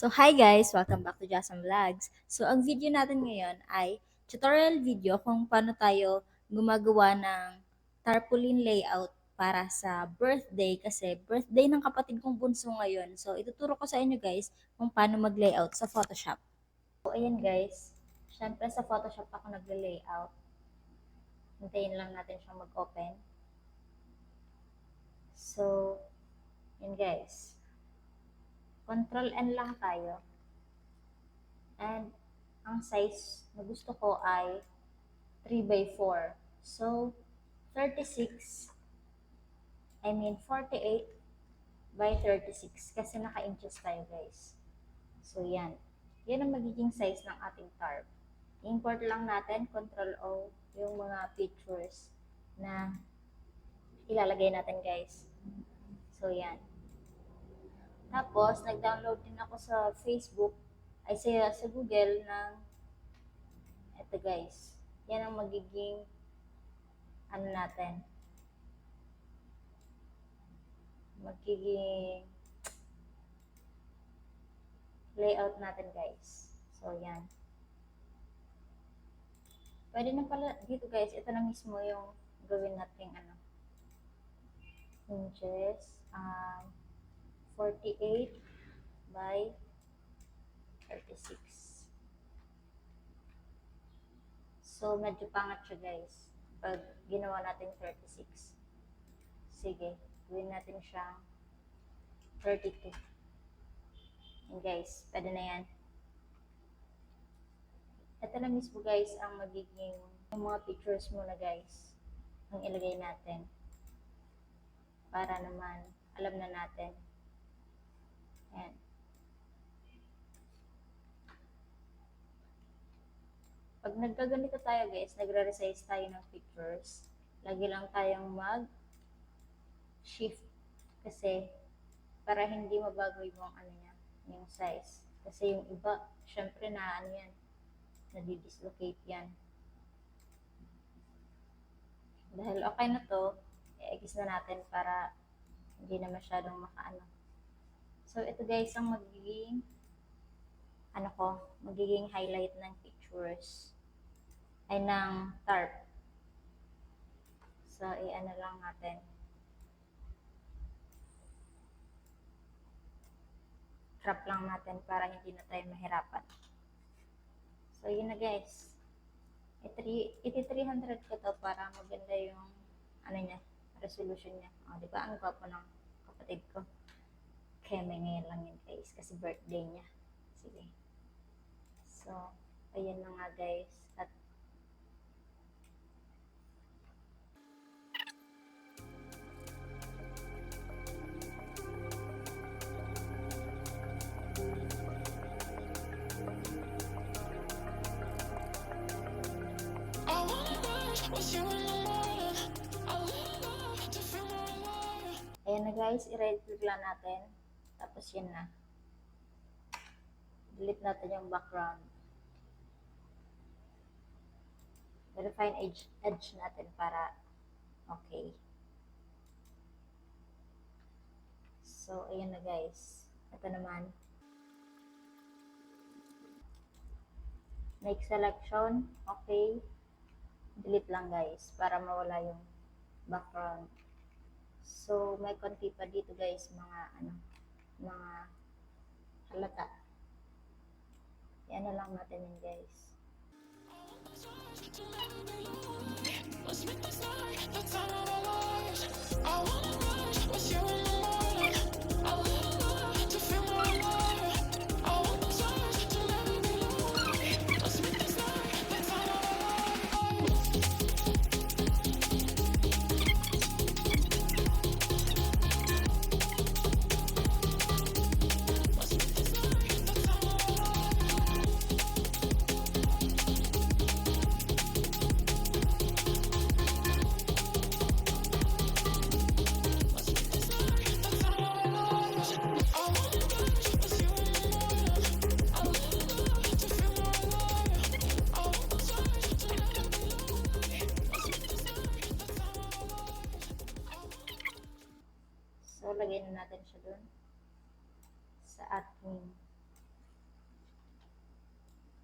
So, hi guys! Welcome back to Jasam Vlogs. So, ang video natin ngayon ay tutorial video kung paano tayo gumagawa ng tarpaulin layout para sa birthday kasi birthday ng kapatid kong bunso ngayon. So, ituturo ko sa inyo guys kung paano mag-layout sa Photoshop. So, ayan guys. Siyempre sa Photoshop ako nagle-layout. Hintayin lang natin siyang mag-open. So, yun guys. Control N lang tayo. And ang size na gusto ko ay 3 by 4. So, 36, I mean 48 by 36 kasi naka-inches tayo guys. So, yan. Yan ang magiging size ng ating tarp. Import lang natin, Control O, yung mga pictures na ilalagay natin guys. So, yan. Tapos, nag-download din ako sa Facebook, ay sa, sa Google ng, eto guys, yan ang magiging, ano natin, magiging layout natin guys. So, yan. Pwede na pala dito guys, ito na mismo yung gawin natin ano, inches, um, 48 by 36. So, medyo pangat siya guys. Pag ginawa natin 36. Sige, gawin natin siyang 32. Yan guys, pwede na yan. Ito na mismo guys ang magiging yung mga pictures muna guys ang ilagay natin para naman alam na natin Ayan. Pag nagkaganito tayo guys, nagre-resize tayo ng pictures, lagi lang tayong mag shift kasi para hindi mabago yung ano niya, yung size. Kasi yung iba, syempre na ano yan, nadidislocate yan. Dahil okay na to, i-egis na natin para hindi na masyadong makaano. So, ito guys ang magiging ano ko, magiging highlight ng pictures ay ng tarp. So, i-ano lang natin. Crop lang natin para hindi na tayo mahirapan. So, yun na guys. Iti 300 ko to para maganda yung ano niya, resolution niya. O, di ba? Ang gwapo ng kapatid ko. May ngayon lang yun guys, kasi birthday niya. Sige. So, ayan na nga guys. At ayan na guys, lang natin. Tapos yun na. Delete natin yung background. Refine edge, edge natin para okay. So, ayan na guys. Ito naman. Make selection. Okay. Delete lang guys para mawala yung background. So, may konti pa dito guys, mga ano, mga halata. Yan na lang natin yun guys. Sa ating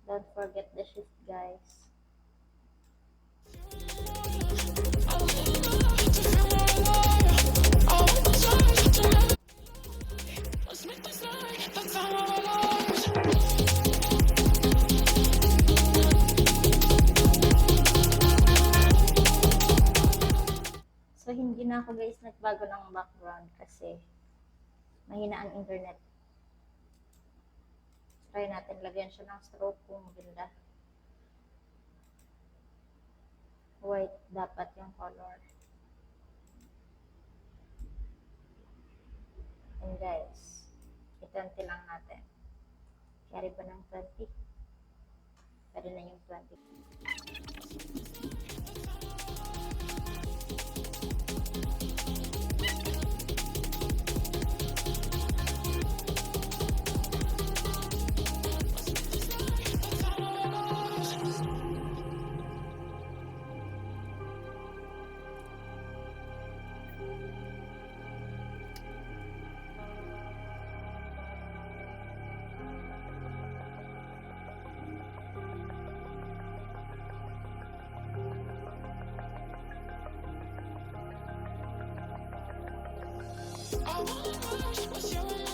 Don't forget the shift, guys. So, hindi na ako guys nagbago ng background kasi mahina ang internet. Try natin lagyan siya ng stroke kung maganda. White dapat yung color. And guys, i-20 lang natin. Carry ba ng 20? Pwede na yung 20. I wanna rush with you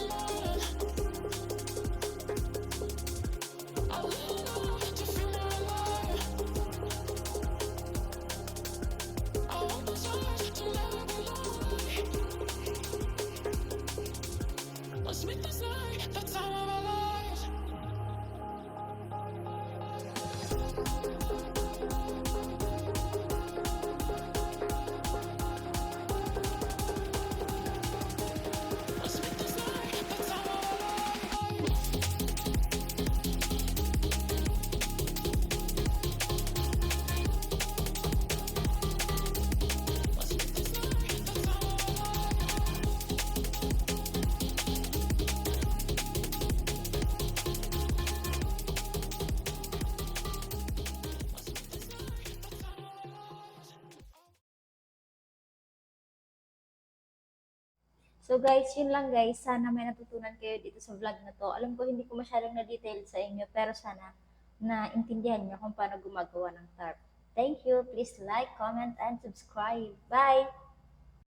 So guys, yun lang guys. Sana may natutunan kayo dito sa vlog na to. Alam ko hindi ko masyadong na-detail sa inyo, pero sana na intindihan nyo kung paano gumagawa ng tarp. Thank you. Please like, comment, and subscribe. Bye!